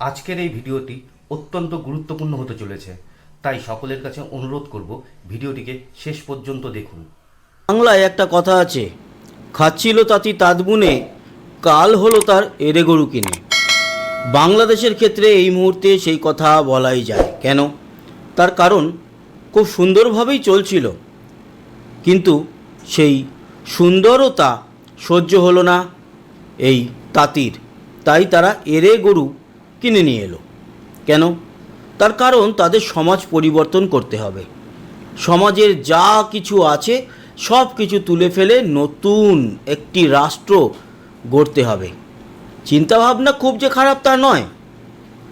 আজকের এই ভিডিওটি অত্যন্ত গুরুত্বপূর্ণ হতে চলেছে, তাই সকলের কাছে অনুরোধ করব ভিডিওটিকে শেষ পর্যন্ত দেখুন। বাংলায় একটা কথা আছে, খাচ্ছিল তাঁতি তাঁত বুনে কাল হলো তার এরে গরু কিনে। বাংলাদেশের ক্ষেত্রে এই মুহূর্তে সেই কথা বলাই যায়। কেন? তার কারণ খুব সুন্দরভাবেই চলছিল। কিন্তু সেই সুন্দরতা সহ্য হলো না এই তাঁতির। তাই তারা এরে গরু কিনে নিয়ে এলো। কেন? তার কারণ তাদের সমাজ পরিবর্তন করতে হবে। সমাজের যা কিছু আছে, সব কিছু তুলে ফেলে নতুন একটি রাষ্ট্র গড়তে হবে। চিন্তাভাবনা খুব যে খারাপ তা নয়।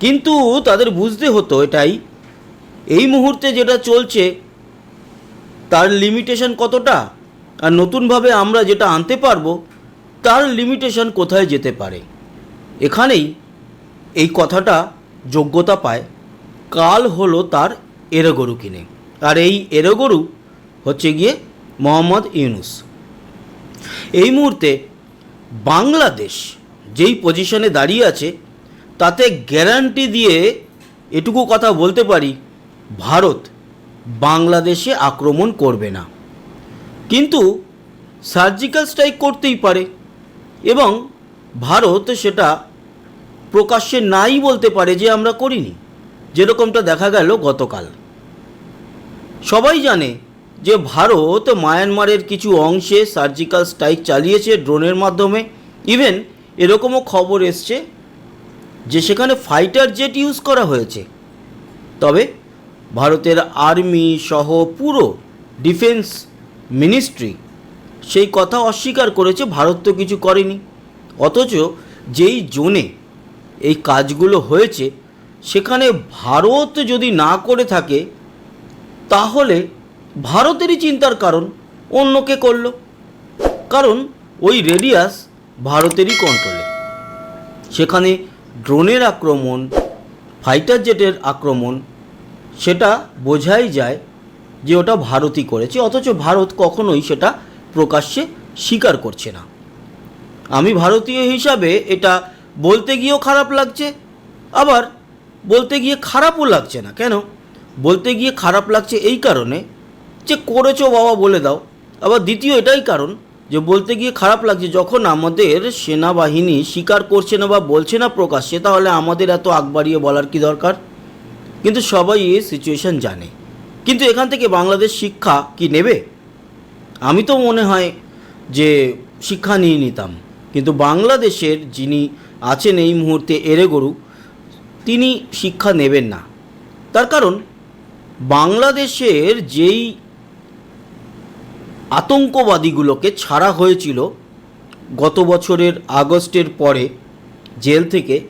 কিন্তু তাদের বুঝতে হতো এটাই, এই মুহূর্তে যেটা চলছে, তার লিমিটেশন কতটা? আর নতুনভাবে আমরা যেটা আনতে পারব, তার লিমিটেশন কোথায় যেতে পারে? এখানেই এই কথাটা যোগ্যতা পায়। কাল হলো তার এরগরু কিনে। আর এই এরগরু হচ্ছে গিয়ে মোহাম্মদ ইউনুস। এই মুহূর্তে বাংলাদেশ যেই পজিশনে দাঁড়িয়ে আছে, তাতে গ্যারান্টি দিয়ে এটুকু কথা বলতে পারি, ভারত বাংলাদেশে আক্রমণ করবে না। কিন্তু সার্জিক্যাল স্ট্রাইক করতেই পারে এবং ভারত সেটা প্রকাশ্যে নাই বলতে পারে যে আমরা করিনি। যেরকমটা দেখা গেল গতকাল। সবাই জানে যে ভারত মায়ানমারের কিছু অংশে সার্জিক্যাল স্ট্রাইক চালিয়েছে ড্রোনের মাধ্যমে। ইভেন এরকমও খবর এসছে যে সেখানে ফাইটার জেট ইউজ করা হয়েছে। তবে ভারতের আর্মি সহ পুরো ডিফেন্স মিনিস্ট্রি সেই কথা অস্বীকার করেছে, ভারত তো কিছু করেনি। অথচ যেই জোনে এই কাজগুলো হয়েছে, সেখানে ভারত যদি না করে থাকে, তাহলে ভারতেরই চিন্তার কারণ অন্যকে করল। কারণ ওই রেডিয়াস ভারতেরই কন্ট্রোলে সেখানে ড্রোনের আক্রমণ ফাইটার জেটের আক্রমণ, সেটা বোঝাই যায় যে ওটা ভারতই করেছে, অথচ ভারত কখনোই সেটা প্রকাশ্যে স্বীকার করছে না। আমি ভারতীয় হিসাবে এটা বলতে গিয়েও খারাপ লাগছে, আবার বলতে গিয়ে খারাপও লাগছে না। কেন? বলতে গিয়ে খারাপ লাগছে এই কারণে যে করেছ বাবা বলে দাও। আবার দ্বিতীয় এটাই কারণ যে বলতে গিয়ে খারাপ লাগছে, যখন আমাদের সেনাবাহিনী স্বীকার করছে না বা বলছে না প্রকাশ্যে, তাহলে আমাদের এত আগ বাড়িয়ে বলার কি দরকার? কিন্তু সবাই এই সিচুয়েশন জানে। কিন্তু এখান থেকে বাংলাদেশ শিক্ষা কি নেবে? আমি তো মনে হয় যে শিক্ষা নিয়ে নিতাম। কিন্তু বাংলাদেশের যিনি আছেন এই মুহূর্তে এরে গরু তিনি শিক্ষা নেবেন না। তার কারণ, বাংলাদেশের যেই আতঙ্কবাদীগুলোকে ছাড়া হয়েছিল, গত বছরের আগস্টের পরে জেল থেকে,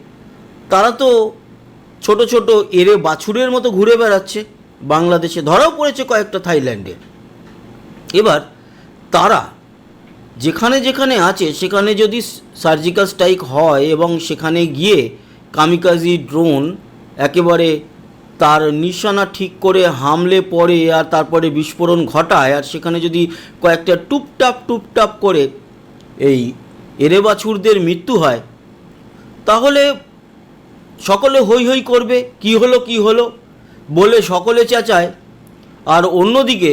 তারা তো ছোট ছোট এরে বাছুরের মতো ঘুরে বেড়াচ্ছে। বাংলাদেশে ধরাও পড়েছে কয়েকটা থাইল্যান্ডে। এবার তারা যেখানে যেখানে আছে, সেখানে যদি সার্জিক্যাল স্ট্রাইক হয় এবং সেখানে গিয়ে কামিকাজি ড্রোন একেবারে তার নিশানা ঠিক করে হামলে পড়ে আর তারপরে বিস্ফোরণ ঘটায় আর সেখানে যদি কয়েকটা টুপটাপ টুপটাপ করে এই এরে বাছুরদের মৃত্যু হয়, তাহলে সকলে হই হই করবে, কি হলো কি হলো? বলে সকলে চেঁচায়। আর অন্যদিকে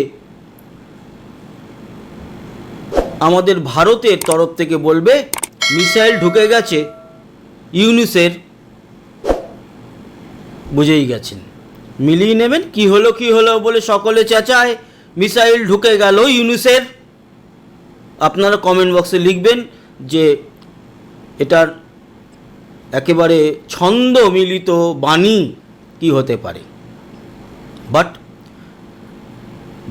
আমাদের ভারতের তরফ থেকে বলবে, মিসাইল ঢুকে গেছে, ইউনিসের বুঝেই গেছেন। মিলিয়ে নেবেন, কি হলো কি হলো বলে সকলে চেঁচায়, মিসাইল ঢুকে গেল ইউনিসের। আপনারা কমেন্ট বক্সে লিখবেন যে এটার একেবারে ছন্দ মিলিত বাণী কি হতে পারে। বাট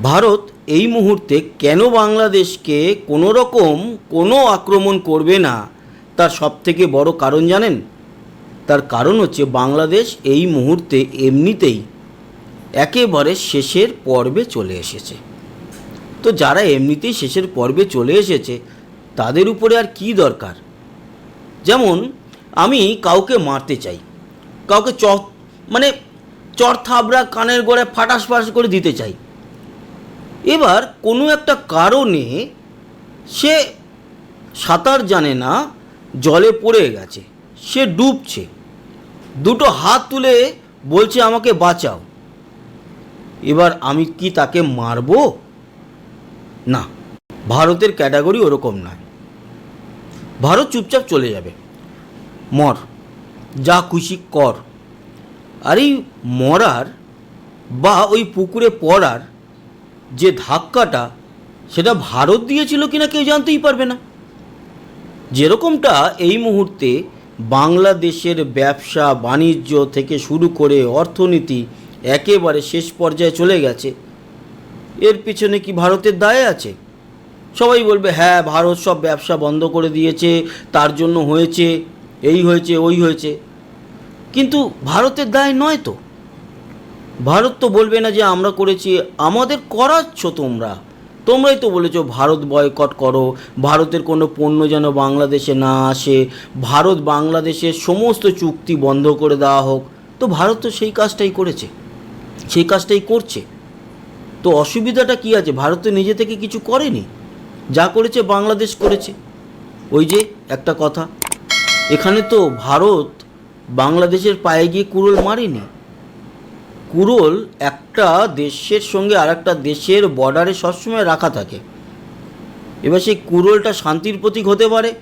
ভারত এই মুহূর্তে কেন বাংলাদেশকে কোনো রকম কোনো আক্রমণ করবে না? তার সবথেকে বড় কারণ জানেন? তার কারণ হচ্ছে বাংলাদেশ এই মুহূর্তে এমনিতেই একেবারে শেষের পর্বে চলে এসেছে। তো যারা এমনিতেই শেষের পর্বে চলে এসেছে, তাদের উপরে আর কি দরকার? যেমন, আমি কাউকে মারতে চাই, কাউকে চ মানে চর থাবড়া কানের গোড়ায় ফাটাস ফাটাস করে দিতে চাই এবার কোনো একটা কারণে সে সাঁতার জানে না, জলে পড়ে গেছে, সে ডুবছে। দুটো হাত তুলে বলছে, আমাকে বাঁচাও। এবার আমি কি তাকে মারবো? না, ভারতের ক্যাটাগরি ওরকম নয়। ভারত চুপচাপ চলে যাবে। মর, যা খুশি কর। আর এই মরার বা ওই পুকুরে পড়ার যে ধাক্কাটা সেটা ভারত দিয়েছিল কিনা কেউ জানতেই পারবে না। যেরকমটা এই মুহূর্তে বাংলাদেশের ব্যবসা, বাণিজ্য থেকে শুরু করে অর্থনীতি একেবারে শেষ পর্যায়ে চলে গেছে। এর পিছনে কি ভারতের দায় আছে? সবাই বলবে হ্যাঁ ভারত সব ব্যবসা বন্ধ করে দিয়েছে, তার জন্য হয়েছে, এই হয়েছে, ওই হয়েছে। কিন্তু ভারতের দায় নয় তো। ভারত তো বলবে না যে আমরা করেছি, আমাদের করাচ্ছ তোমরা। তোমরাই তো বলেছ, ভারত বয়কট করো, ভারতের কোনো পণ্য যেন বাংলাদেশে না আসে, ভারত বাংলাদেশের সমস্ত চুক্তি বন্ধ করে দেওয়া হোক। তো ভারত তো সেই কাজটাই করেছে, সেই কাজটাই করছে। তো অসুবিধাটা কি আছে? ভারত তো নিজে থেকে কিছু করেনি, যা করেছে বাংলাদেশ করেছে। ওই যে একটা কথা, এখানে তো ভারত বাংলাদেশের পায়ে গিয়ে কুড়োল মারেনি। কুড়োল একটা দেশের সঙ্গে আর একটা দেশের বর্ডারে সবসময় রাখা থাকে। এবার সেই কুড়োলটা শান্তির প্রতীক হতে পারে,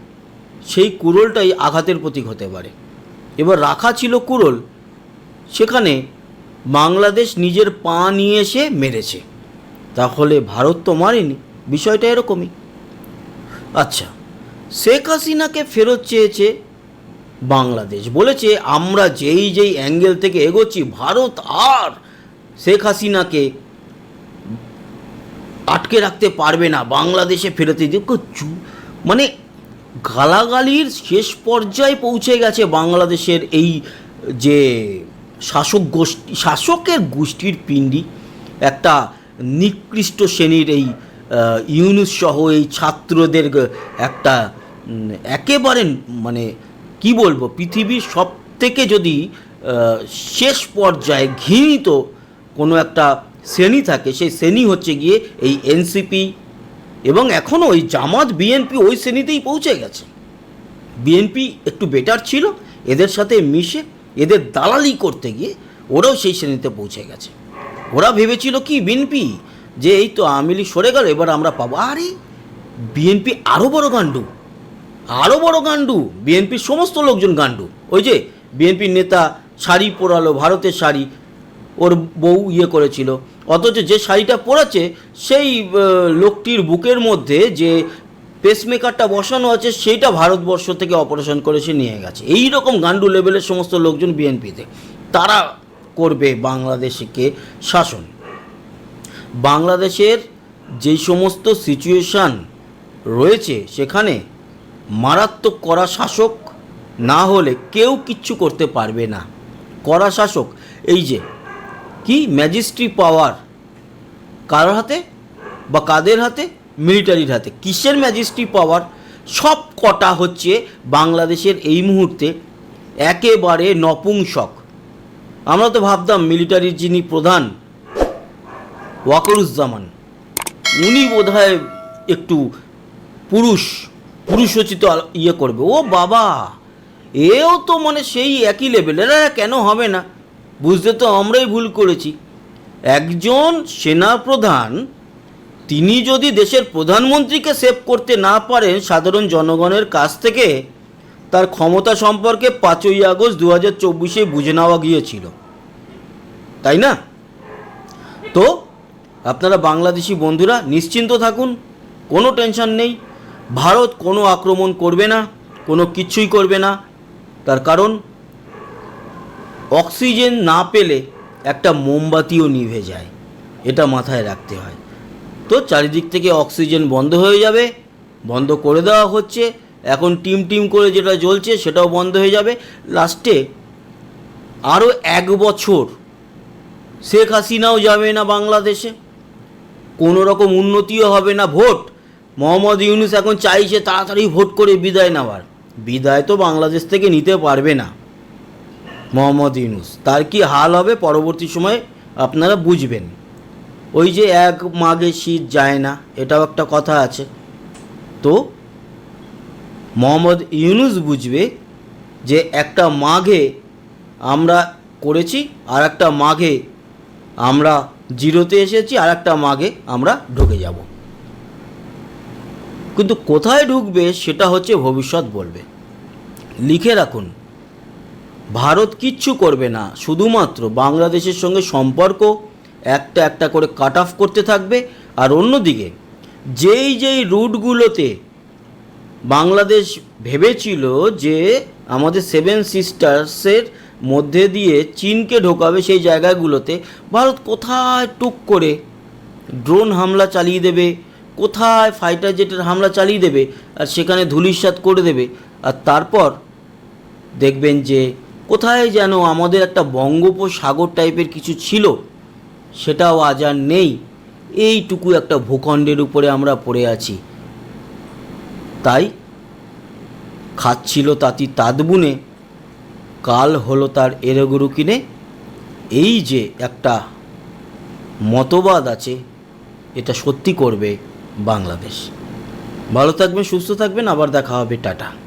সেই কুড়োলটাই আঘাতের প্রতীক হতে পারে। এবার রাখা ছিল কুড়োল সেখানে বাংলাদেশ নিজের পা নিয়ে এসে মেরেছে। তাহলে ভারত তো মারেনি, বিষয়টা এরকমই। আচ্ছা শেখ হাসিনাকে ফেরত চেয়েছে বাংলাদেশ বলেছে, আমরা যেই যেই অ্যাঙ্গেল থেকে এগোচ্ছি, ভারত আর শেখ হাসিনাকে আটকে রাখতে পারবে না, বাংলাদেশে ফেরতে মানে গালাগালির শেষ পর্যায়ে পৌঁছে গেছে বাংলাদেশের এই যে শাসক গোষ্ঠী, শাসকের গোষ্ঠীর পিণ্ডি, একটা নিকৃষ্ট শ্রেণির এই ইউনুস সহ এই ছাত্রদের একটা একেবারে মানে কি বলব, পৃথিবীর সব থেকে যদি শেষ পর্যায়ে ঘৃণিত কোনো একটা শ্রেণি থাকে, সেই শ্রেণি হচ্ছে গিয়ে এই এনসিপি এবং এখনও ওই জামাত বিএনপি ওই শ্রেণীতেই পৌঁছে গেছে। বিএনপি একটু বেটার ছিল, এদের সাথে মিশে, এদের দালালি করতে গিয়ে ওরাও সেই শ্রেণীতে পৌঁছে গেছে। ওরা ভেবেছিল কি বিএনপি যে এই তো আমিলি সরে গেল, এবার আমরা পাবো। আরে বিএনপি আরও বড় গান্ডু আরও বড় গান্ডু বিএনপির সমস্ত লোকজন গান্ডু ওই যে বিএনপির নেতা শাড়ি পরালো, ভারতের শাড়ি, ওর বউ ইয়ে করেছিল। অথচ যে শাড়িটা পরেছে সেই লোকটির বুকের মধ্যে যে পেসমেকারটা বসানো আছে, সেইটা ভারতবর্ষ থেকে অপারেশন করে সে নিয়ে গেছে। এই রকম গান্ডু লেভেলের সমস্ত লোকজন বিএনপিতে। তারা করবে বাংলাদেশকে শাসন। বাংলাদেশের যে সমস্ত সিচুয়েশান রয়েছে সেখানে মারাত্মক করা শাসক না হলে কেউ কিচ্ছু করতে পারবে না। করা শাসক, এই যে, কি ম্যাজিস্ট্রি পাওয়ার কার হাতে বা কাদের হাতে? মিলিটারির হাতে। কিসের ম্যাজিস্ট্রি পাওয়ার? সব কটা হচ্ছে বাংলাদেশের এই মুহূর্তে একেবারে নপুংসক। আমরা তো ভাবতাম মিলিটারির যিনি প্রধান, ওয়াকরুজ্জামান, উনি বোধহয় একটু পুরুষ। পুরুষোচিত ইয়ে করবে। ও বাবা, এও তো মানে সেই একই লেভেলের কেন হবে না? বুঝতে তো আমরাই ভুল করেছি। একজন সেনাপ্রধান, তিনি যদি দেশের প্রধানমন্ত্রীকে সেভ করতে না পারেন, সাধারণ জনগণের কাছ থেকে তার ক্ষমতা সম্পর্কে পাঁচই আগস্ট দু হাজার চব্বিশে বুঝে নেওয়া গিয়েছিল। তাই না? তো, আপনারা বাংলাদেশি বন্ধুরা, নিশ্চিন্ত থাকুন, কোনো টেনশন নেই। ভারত কোনো আক্রমণ করবে না, কোনো কিছুই করবে না। তার কারণ, অক্সিজেন না পেলে একটা মোমবাতিও নিভে যায়। এটা মাথায় রাখতে হয়। তো চারিদিক থেকে অক্সিজেন বন্ধ হয়ে যাবে, বন্ধ করে দেওয়া হচ্ছে। এখন টিম টিম করে যেটা জ্বলছে সেটাও বন্ধ হয়ে যাবে। লাস্টে আরও এক বছর শেখ হাসিনাও যাবে না বাংলাদেশে। কোনো রকম উন্নতিও হবে না, ভোট মোহাম্মদ ইউনুস এখন চাইছে তাড়াতাড়ি ভোট করে বিদায় নেওয়ার। বিদায় তো বাংলাদেশ থেকে নিতে পারবে না মোহাম্মদ ইউনুস। তার কি হাল হবে পরবর্তী সময়ে আপনারা বুঝবেন। ওই যে এক মাঘে শীত যায় না, এটাও একটা কথা আছে। তো মোহাম্মদ ইউনুস বুঝবে যে একটা মাঘে আমরা করেছি আর একটা মাঘে আমরা জিরোতে এসেছি, আর একটা মাঘে আমরা ঢুকে যাব। কিন্তু কোথায় ঢুকবে সেটা হচ্ছে ভবিষ্যৎ বলবে। লিখে রাখুন, ভারত কিচ্ছু করবে না, শুধুমাত্র বাংলাদেশের সঙ্গে সম্পর্ক, একটা একটা করে কাট অফ করতে থাকবে। আর অন্যদিকে, যেই যেই রুটগুলোতে বাংলাদেশ ভেবেছিল যে আমাদের সেভেন সিস্টার্সের মধ্যে দিয়ে চীনকে ঢোকাবে সেই জায়গাগুলোতে, ভারত কোথায় টুক করে ড্রোন হামলা চালিয়ে দেবে কোথায় ফাইটার জেটের হামলা চালিয়ে দেবে, আর সেখানে ধুলিস্বাত করে দেবে, আর তারপর দেখবেন যে কোথায় যেন আমাদের একটা বঙ্গোপসাগর টাইপের কিছু ছিল, সেটাও আজ আর নেই। এইটুকু একটা ভূখণ্ডের উপরে আমরা পড়ে আছি। তাই খাচ্ছিল তাঁতি তাঁত বুনে কাল হলো তার এরেগুরু কিনে। এই যে একটা মতবাদ আছে, এটা সত্যি করবে। বাংলাদেশ। ভালো থাকবেন সুস্থ থাকবেন আবার দেখা হবে টাটা।